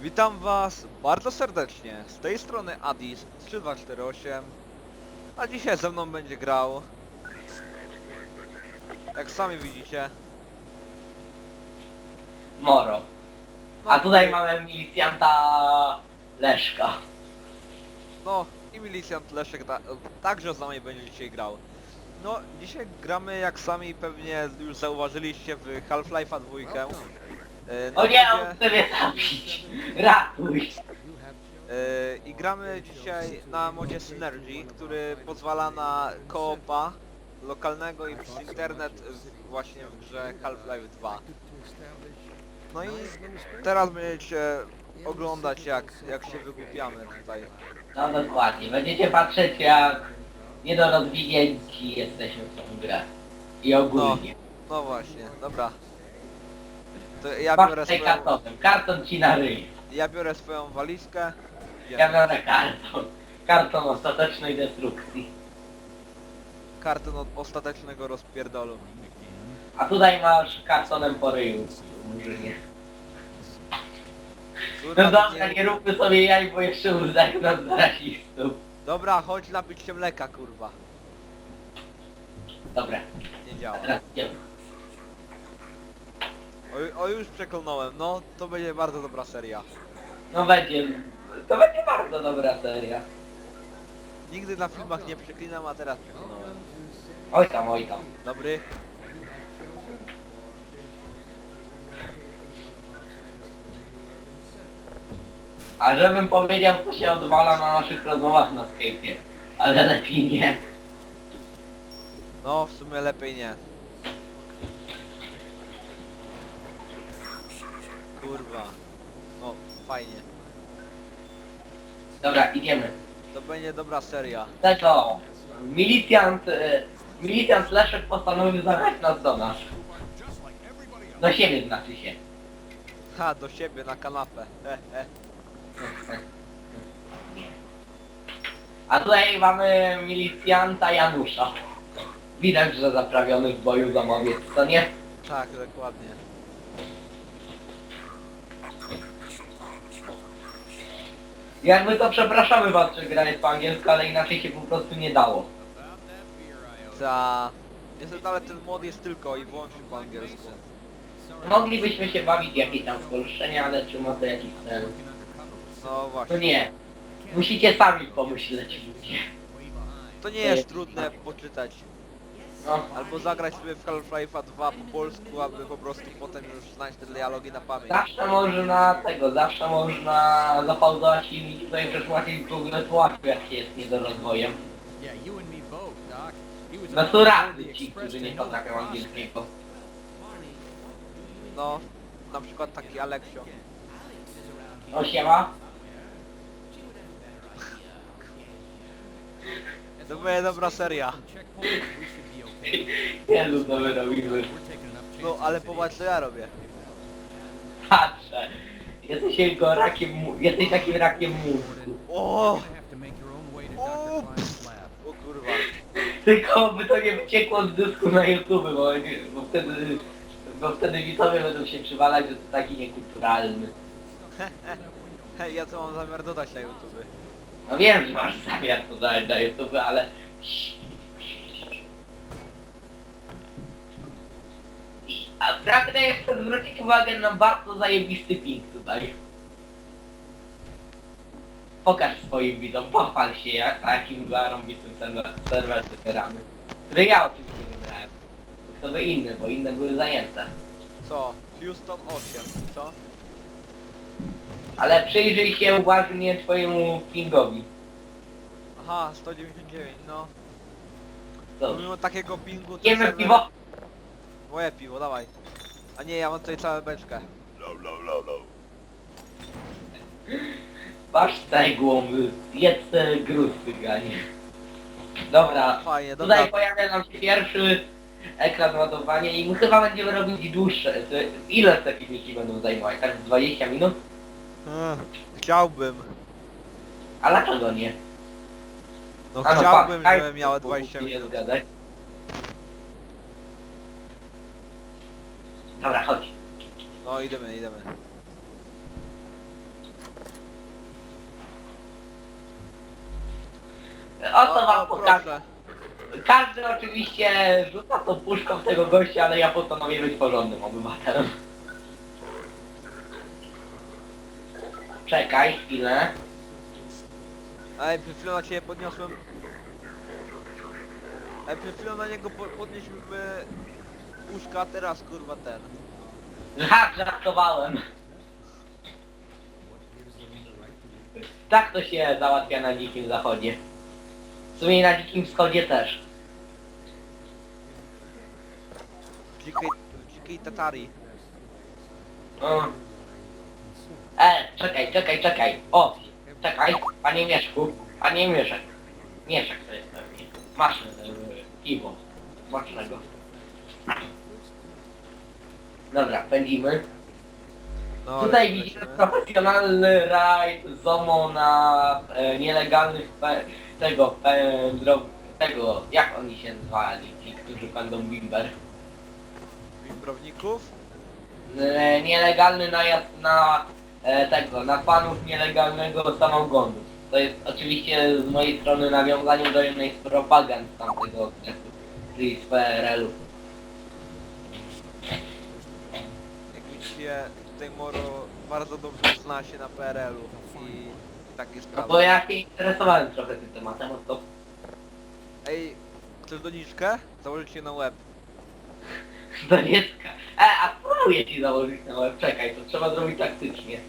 Witam was bardzo serdecznie. Z tej strony Adis 3248. A dzisiaj ze mną będzie grał. Jak sami widzicie. Moro. No, A tutaj mamy milicjanta Leszka. No i milicjant Leszek ta, także z nami będzie dzisiaj grał. No dzisiaj gramy jak sami pewnie już zauważyliście w Half-Life'a 2. E, na O nie, on chce mnie zabić. Ratuj. E, I gramy dzisiaj na modzie Synergy, który pozwala na koopa lokalnego i przez internet w, właśnie w grze Half-Life 2. No i teraz będziecie oglądać jak, jak się wygłupiamy tutaj. No dokładnie. Będziecie patrzeć jak niedorozwinięci jesteśmy w tą grę. I ogólnie. No właśnie, dobra. To ja biorę swoją, kartonem. Karton ci na ryj. ja biorę swoją walizkę. Ja biorę karton. Karton ostatecznej destrukcji. Kartę od ostatecznego rozpierdolu. A tutaj masz kartonem po ryju. Murzynie. Kurwa, No dobra, nie- róbmy sobie jaj, bo jeszcze uznają nas za rasistów. Dobra, chodź napić się mleka, kurwa. Dobra, Nie działa. a teraz idziemy. O, o już przeklnąłem, no to będzie bardzo dobra seria. No będzie, to będzie bardzo dobra seria. Nigdy na filmach nie przeklinam, a teraz przeklnąłem. Oj tam, oj tam. Dobry? A żebym powiedział, co się odwala na naszych rozmowach na Skype'ie. Ale lepiej nie. No, w sumie lepiej nie. Kurwa. No, fajnie. Dobra, idziemy. To będzie dobra seria. Tego, milicjant, e, milicjant Leszek postanowił zabrać nas do nas. Do siebie znaczy się. Ha, do siebie na kanapę. He, he. A tutaj mamy milicjanta Janusza. Widać, że zaprawiony w boju domowiec, co nie? Tak, dokładnie. Jakby to przepraszamy was, że grałeś po angielsku, ale inaczej się po prostu nie dało. Ta... Niestety, ale ten mod jest tylko i wyłącznie po angielsku. Moglibyśmy się bawić w jakieś tam spolszczenia, ale czy ma to jakiś sens? No No właśnie. nie. Musicie sami pomyśleć ludzie. To nie jest trudne poczytać. No. Albo zagrać sobie w Half-Life'a 2 po polsku, aby po prostu potem już znać te dialogi na pamięć. Zawsze można tego, zawsze można zapauzować i tutaj przeszłacić w ogóle tłumaczył jak się jest niedorozwojem. Yeah, you and me both, Doc. He was No to the ci, którzy nie potrafią angielskiego. No, na przykład taki Aleksio. O siema. To będzie dobra seria. Checkpoint, we should be okay. Jezu, co my robimy. No, ale popatrz co ja robię. Patrzę. Jesteś tylko rakiem, mu- jesteś takim rakiem mózgu. O, O! O kurwa. Tylko by to nie wyciekło z dysku na YouTube, bo, bo wtedy bo wtedy widzowie będą się przywalać, że to taki niekulturalny. Hej, ja co mam zamiar dodać na YouTube? No wiem, że masz zamiar to dać na YouTube, ale... A pragnę jeszcze zwrócić uwagę na bardzo zajebisty ping tutaj. Pokaż swoim widzom, pochwal się jak takim zarąbistym serwer- serwerem gramy. Który ja oczywiście wygrałem. To by inne, bo inne były zajęte. Co? Houston 8, co? Ale przyjrzyj się uważnie twojemu pingowi. Aha, 199, no. To, Pomimo takiego pingu to Jemy serwer- piwo. Moje piwo, dawaj. A nie, ja mam tutaj całą beczkę. Masz cegłą, jedz te gruz cyganie. Dobra, Fajnie, dobra. tutaj pojawia nam się pierwszy ekran ładowania i my chyba będziemy robić dłuższe. To Ile te filmiki będą zajmować? Tak z 20 minut? Ech, Chciałbym. A dlaczego nie? No A chciałbym, patrz, żeby miała Skype 20 nie minut. zgadać. Dobra, chodź. No idemy, idemy. O co no, wam no, pokażę? Każdy oczywiście rzuca tą puszką w tego gościa, ale ja postanowię być porządnym obywatelem. Czekaj chwilę. Ej, przed chwilą na ciebie podniosłem. Ej, przed chwilą na niego po podnieśliśmy łóżka, a teraz kurwa ten. Żart, żartowałem. Tak to się załatwia na dzikim zachodzie. W sumie na dzikim wschodzie też. Dzikiej, dzikiej Tatarii. O. E, czekaj, czekaj, czekaj. O, czekaj, panie Mieszku, panie Mieszek. Mieszek to jest pewnie. Masz e, piwo. Smacznego. Dobra, pędzimy. No, Tutaj lecimy. widzimy profesjonalny rajd ZOMO na e, nielegalnych pe, tego, e, dro, tego, jak oni się zwali, ci, którzy będą bimber. Wimbrowników? E, nielegalny najazd na e, tego, na panów nielegalnego samochodu. To jest oczywiście z mojej strony nawiązaniem do jednej z propagand z tamtego okresu, czyli z PRL-u. Widzicie, tutaj Moro bardzo dobrze zna się na PRL-u i takie No sprawy. bo ja się interesowałem trochę tym tematem, no to Ej, chcesz doniczkę? Założyć się na łeb. do dziecka. E, a spróbuję ci założyć na łeb, czekaj, to trzeba zrobić taktycznie.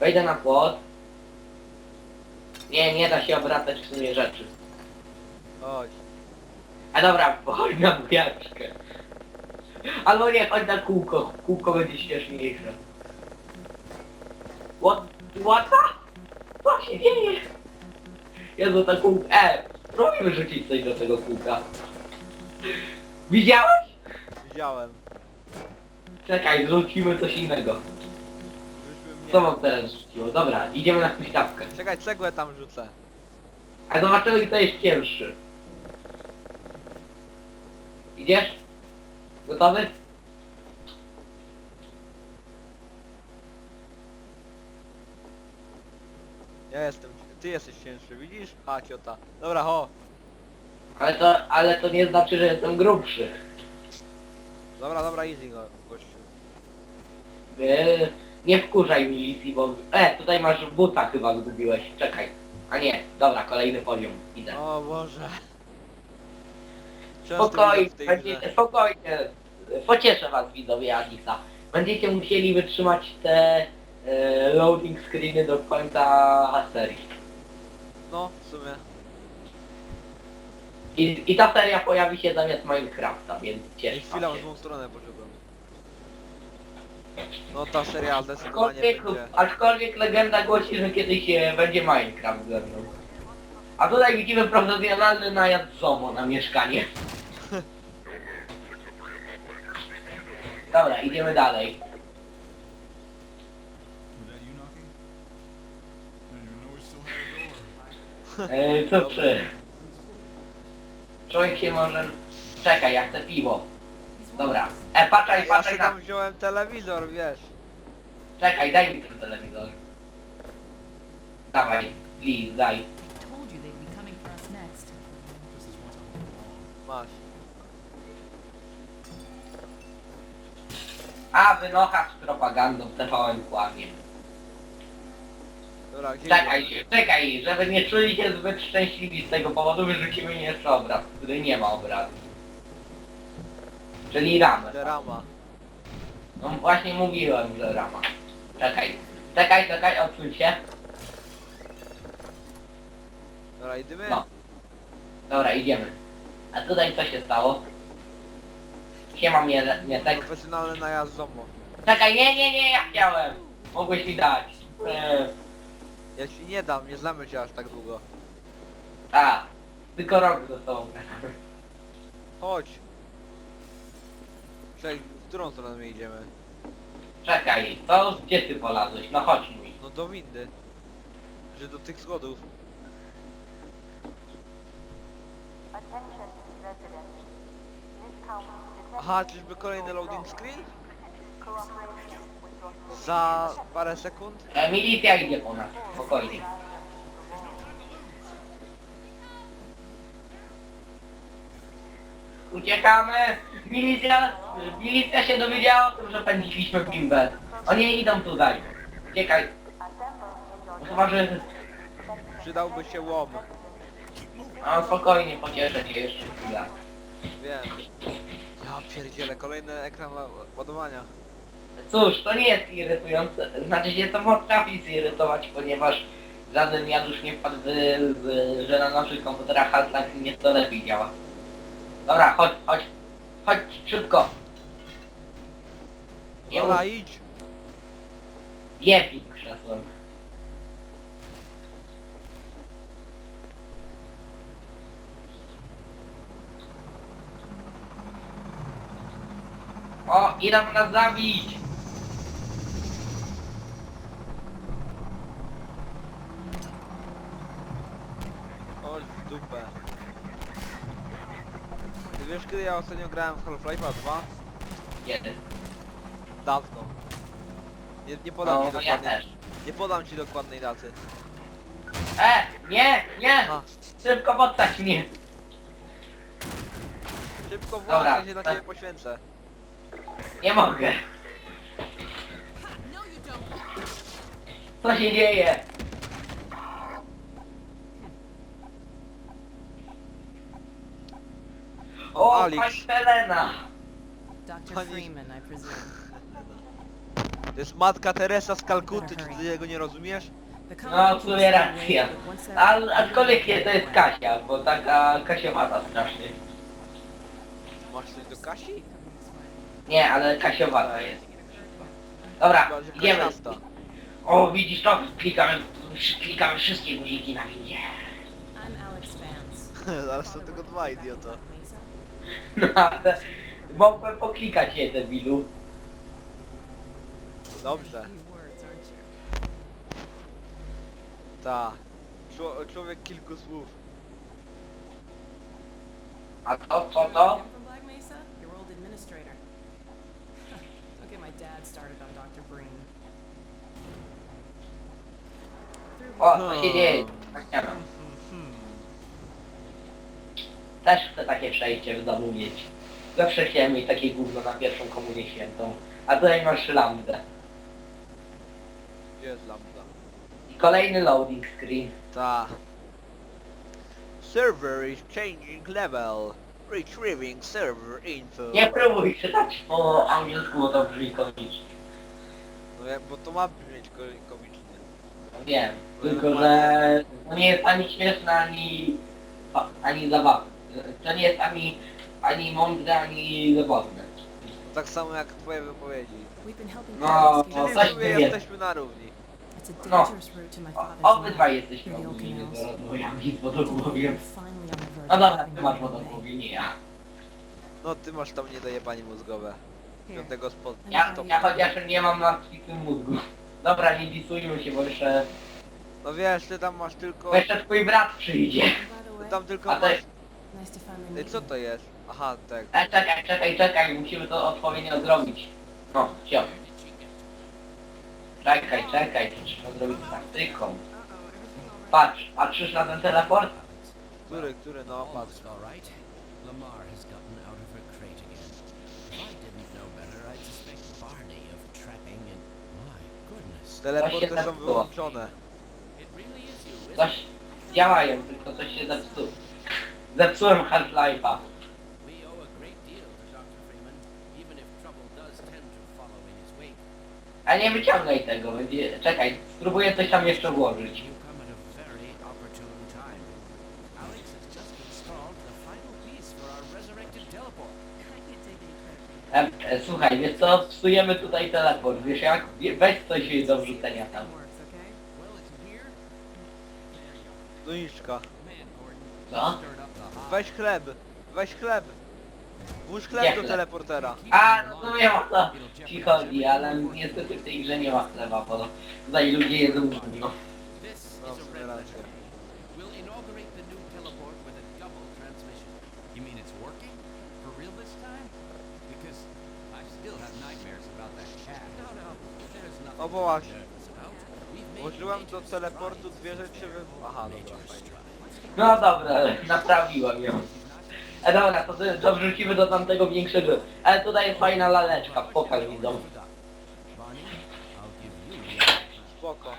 Wejdę na płot. Nie, nie da się obracać w sumie rzeczy. Chodź. A dobra, chodź na bujaczkę. Albo nie, chodź na kółko. Kółko będzie śmieszniejsze. What? What? Co się dzieje? Jezu, to kółko... E, spróbujmy rzucić coś do tego kółka. Widziałeś? Widziałem. Czekaj, zrzucimy coś innego. Rzućmy mnie. Co wam teraz rzuciło? Dobra, idziemy na huśtawkę. Czekaj, cegłę tam rzucę. A zobaczymy kto jest pierwszy. Idziesz? Gotowy? Ja jestem, ty jesteś cięższy, widzisz? Ha, ciota. Dobra, ho. Ale to, ale to nie znaczy, że jestem grubszy. Dobra, dobra, easy go, gościu. Eee, nie wkurzaj milicji, bo... E, tutaj masz buta chyba zgubiłeś. Czekaj. A nie, dobra, kolejny poziom. Idę. O Boże. Często Spokojnie, widzę w tej będziecie, grze. spokojnie. Pocieszę was widzowie Adisa. Będziecie musieli wytrzymać te e, loading screeny do końca serii. No, w sumie. I, I ta seria pojawi się zamiast Minecrafta, więc Ej, cieszcie chwila, w się. złą stronę poszedłem. No ta seria zdecydowanie Aczkolwiek, będzie. aczkolwiek legenda głosi, że kiedyś e, będzie Minecraft ze mną. A tutaj widzimy profesjonalny najazd ZOMO na mieszkanie. Dobra, idziemy dalej. E, co trzy. Człowiek się może... Czekaj, ja chcę piwo. Dobra. E, patrzaj, Ja patrzaj sobie na... tam wziąłem telewizor, wiesz. Czekaj, daj mi ten telewizor. Dawaj, please, daj. Masz. A, wynocha z propagandą TVN kłamie. Dobra, gdzie Czekaj, czekaj, żeby nie czuli się zbyt szczęśliwi z tego powodu, wyrzucimy jeszcze obraz, który nie ma obrazu. Czyli ramę. Derama. No właśnie mówiłem, że rama. Czekaj, czekaj, czekaj, odsuń się. Dobra, idziemy? No. Dobra, idziemy. A tutaj co się stało? Siema mnie, nie tak. Profesjonalny najazd ZOMO. Czekaj, nie, nie, nie, ja chciałem. Mogłeś mi dać. Eee, Ja ci nie dam, nie znamy cię aż tak długo. a, tylko rok sobą. Chodź. Czekaj, w którą stronę my idziemy? Czekaj, to gdzie ty polazłeś? No chodź mój. No do windy. Że do tych schodów. Aha, czyżby kolejny loading screen? Za parę sekund? E, Milicja idzie po nas, spokojnie. Uciekamy! Milicja, milicja się dowiedziała o tym, że pędziliśmy pimbę. Oni idą tutaj. Uciekaj. Chyba, Przydałby się łom. A spokojnie, pocieszę cię jeszcze chwilę. Wiem. Ja pierdzielę, kolejny ekran la- ładowania. Cóż, to nie jest irytujące. Znaczy się to potrafi zirytować, ponieważ żaden Janusz nie wpadł, w- w- że na naszych komputerach Half-Life nieco lepiej działa. Dobra, chodź, chodź. Chodź, szybko. Nie Dobra, mów, idź. jebik krzesłem. O, idą nas zabić! Chodź w dupę. Ty wiesz kiedy ja ostatnio grałem w Half-Life'a 2? Kiedy? Dawno. Nie, nie podam No, ci ja dokładnej. też. Nie podam ci dokładnej daty. E, nie, nie! A, Szybko podstać mnie! szybko Dobra, włączę się na tak. ciebie poświęcę. Nie mogę. Co się dzieje? O, Alex. pani Helena! Dr. Honey. Freeman, I presume. To jest matka Teresa z Kalkuty, czy ty tego nie rozumiesz? No, w sumie racja. Al, aczkolwiek nie, to jest Kasia, bo taka kasiowata strasznie. Masz coś do Kasi? Nie, ale kasiowata jest. Dobra, idziemy. O, widzisz to? Klikamy, klikamy wszystkie guziki na windzie. I'm Alex Vance. Zaraz są tylko dwa, idioto. Mesa? No, ale mogłem poklikać je, debilu. Dobrze. Few words, aren't you? Ta. Czło- Człowiek kilku słów. A to, co to? Through O, co się dzieje? Kasia. Też chcę takie przejście w domu mieć. Zawsze chciałem mieć takie gówno na pierwszą komunię świętą. A tutaj masz lambdę. Gdzie jest lambda? I kolejny loading screen. Ta. Server is changing level. Retrieving server info. Nie próbuj czytać po angielsku, bo to brzmi komicznie. No jak, bo to ma brzmieć ko- komicznie. Wiem, tylko że to nie jest ani śmieszne, ani, ani zabawne. To nie jest ani, ani mądre, ani zabawne. Tak samo jak twoje wypowiedzi. We've been helping No, families no, Czyli coś w nie sumie wiem. jesteśmy na równi. It's a No. dangerous route to my O- father's Obydwaj land. jesteśmy ogólnie z wodogłowiem. Finally on the verge No of dobra, having ty masz railway. wodogłowie, nie ja. No ty masz tam niedojebanie mózgowe. Spod... Ja, ja chociaż nie mam martwicy mózgu. Dobra, nie disujmy się, bo jeszcze, No wiesz, ty tam masz tylko... bo jeszcze twój brat przyjdzie. Ty tam tylko A to masz... jest... meet co to jest? Aha, tak. E, czekaj, czekaj, czekaj, musimy to odpowiednio zrobić. No, cio. Czekaj, czekaj, to trzeba zrobić taktyką. Patrz, patrzysz na ten teleport? Który, który, no patrz. Almost all right. Lamar has gotten Teleporty są zepsuło. wyłączone. It really is you, isn't Coś działają, tylko coś się zepsuło. Zepsułem Half-Life'a. We owe a great deal to Dr. Freeman, even if trouble does tend to follow in his wake. A nie wyciągaj tego, będzie... Czekaj, spróbuję coś tam jeszcze włożyć. E, e, słuchaj, wiesz co, psujemy tutaj teleport, wiesz jak? Wie- Weź coś do wrzucenia tam. Doniczka. Co? Weź chleb. Weź chleb. Włóż chleb do chleb. teleportera. A, no to wiem o co ci chodzi, ale niestety w tej grze nie ma chleba, bo tutaj ludzie jedzą gówno. No, w sumie racja. There's nothing O, wołaś. to be nervous about. We've made Włożyłem do teleportu dwie rzeczy wy... Aha, dobra. No dobra, naprawiłem ją. E dobra, to, to wrzucimy do tamtego większego. Ale tutaj jest fajna laleczka, pokaż widzom. Spoko.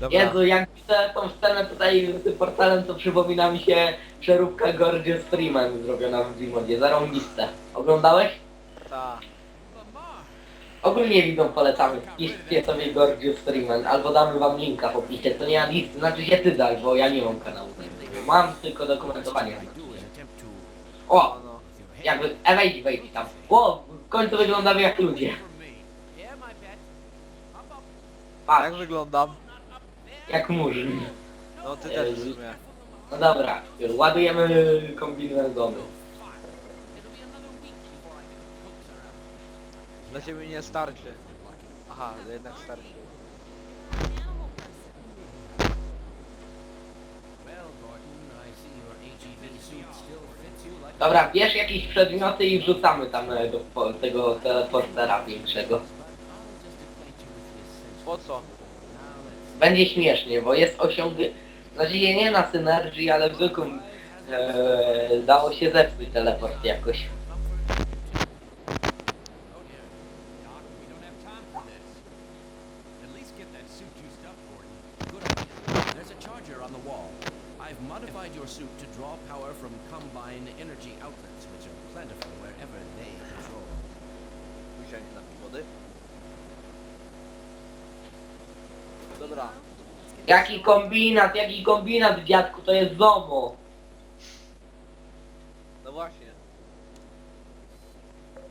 Dobra. Jezu, jak widzę tą scenę tutaj z tym portalem, to przypomina mi się przeróbka Gorgeous Freeman zrobiona w Wimodzie. Zarąbiste. Oglądałeś? Ta. Ogólnie widzą polecamy. Wpiszcie sobie Gorgeous Freeman, albo damy wam linka w opisie. To nie ma listy, znaczy się ty daj, bo ja nie mam kanału. Mam tylko dokumentowanie. O! Jakby, e wejdź, wejdź tam. O! W końcu wyglądamy jak ludzie. Patrz, Jak wyglądam? jak murzyn. No ty też w sumie. No dobra, ładujemy around. Dla ciebie nie starczy. Aha, jednak starczy. Dobra, bierz jakieś przedmioty i wrzucamy tam e, do po, tego teleportera większego. Po co? Będzie śmiesznie, bo jest osiąg... Znaczy nie, na synergii, ale w zwykłym e, dało się zepsuć teleport jakoś. Dobra. Jaki kombinat, jaki kombinat dziadku, to jest ZOMO. No właśnie.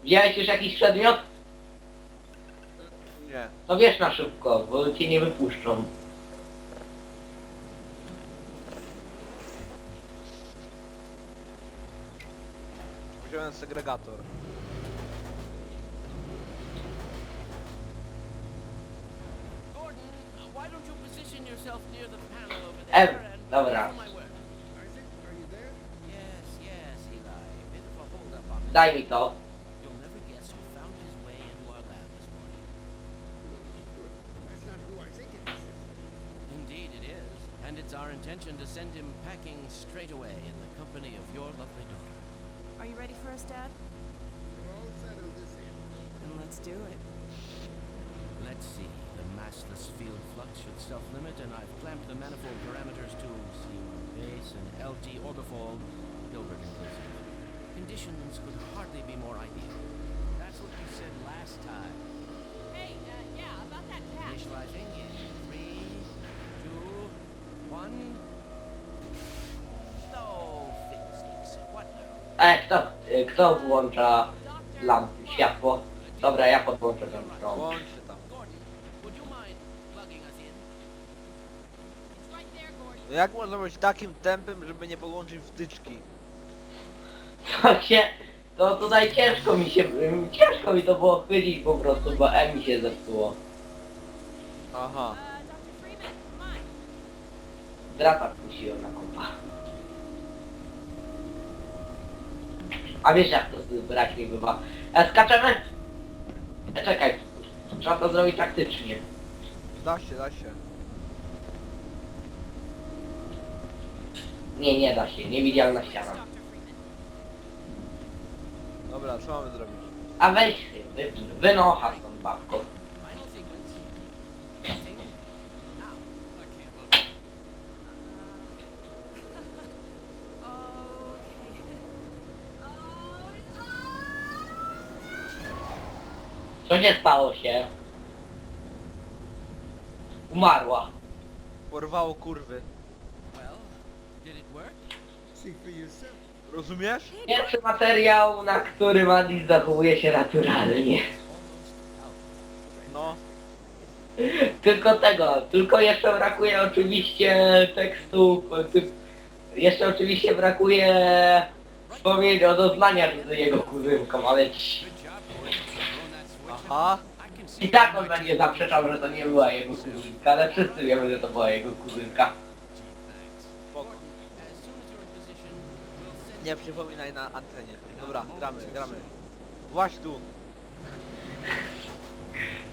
Wziąłeś już jakiś przedmiot? Nie. To wiesz na szybko, bo cię nie wypuszczą. Wziąłem segregator. yourself near the panel over there. Em, and it's our intention to send him packing straight away in the company of your lovely daughter. Are you ready for us, Dad? We're all settled this evening. Then let's do it. Let's see. The massless field flux should self-limit, and I've clamped the manifold parameters to C1 base and LT orbifold, Hilbert inclusive. Conditions could hardly be more ideal. That's what you said last time. Hey, uh, yeah, about that cat. Initializing in three, two, one. No fiddlesticks. What now? E, kto, kto włącza lampy, światło? Dobra, ja podłączę tę stronę. Włączcie No jak można być takim tempem, żeby nie podłączyć wtyczki? Się, to tutaj ciężko mi się, ciężko mi to było chwycić po prostu, bo E mi się zepsuło. Aha. Dr. Freeman, come on. Drata puściłem na kompa. A wiesz jak to z braćmi bywa. E, skaczemy? E, czekaj. Trzeba to zrobić taktycznie. Da się, da się. Nie, nie da się. Niewidzialna ściana. Dobra, co mamy zrobić? A weź, wy, wynocha stąd babko. Co się stało się? Umarła. Porwało kurwy. Rozumiesz? Pierwszy materiał, na którym Adis zachowuje się naturalnie. No. Tylko tego, tylko jeszcze brakuje oczywiście tekstu, jeszcze oczywiście brakuje wspomnień o doznaniach z jego kuzynką, ale ci-. Aha. I tak on będzie zaprzeczał, że to nie była jego kuzynka, ale wszyscy wiemy, że to była jego kuzynka. Nie przypominaj na antenie. Dobra, gramy, gramy. Właśnie tu.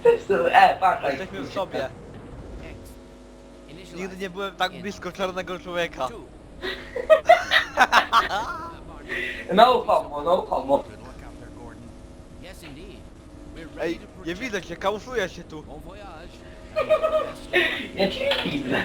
To jest, e, patrz, Jesteśmy w sobie. Nigdy nie byłem tak blisko czarnego człowieka. No homo, no homo. Ej, nie widzę cię, kauszuję się tu. Ja cię nie widzę.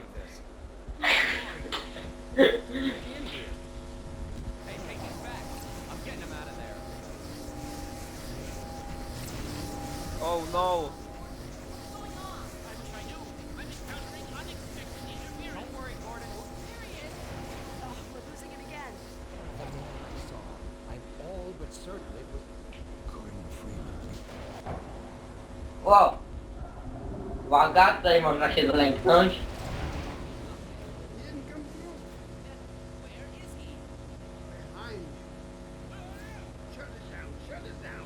Shut it down.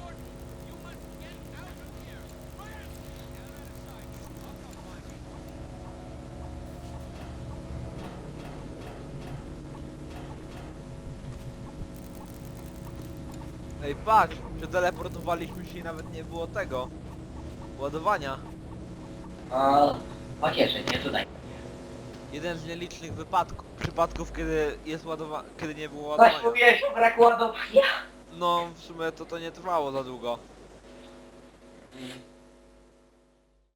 Ej, patrz, przeteleportowaliśmy się i nawet nie było tego. Ładowania. O, pocieszę cię tutaj. Jeden z nielicznych wypadków, przypadków, kiedy jest ładowa... kiedy nie było Coś ładowania. mówiłeś o braku ładowania? No, w sumie to to nie trwało za długo.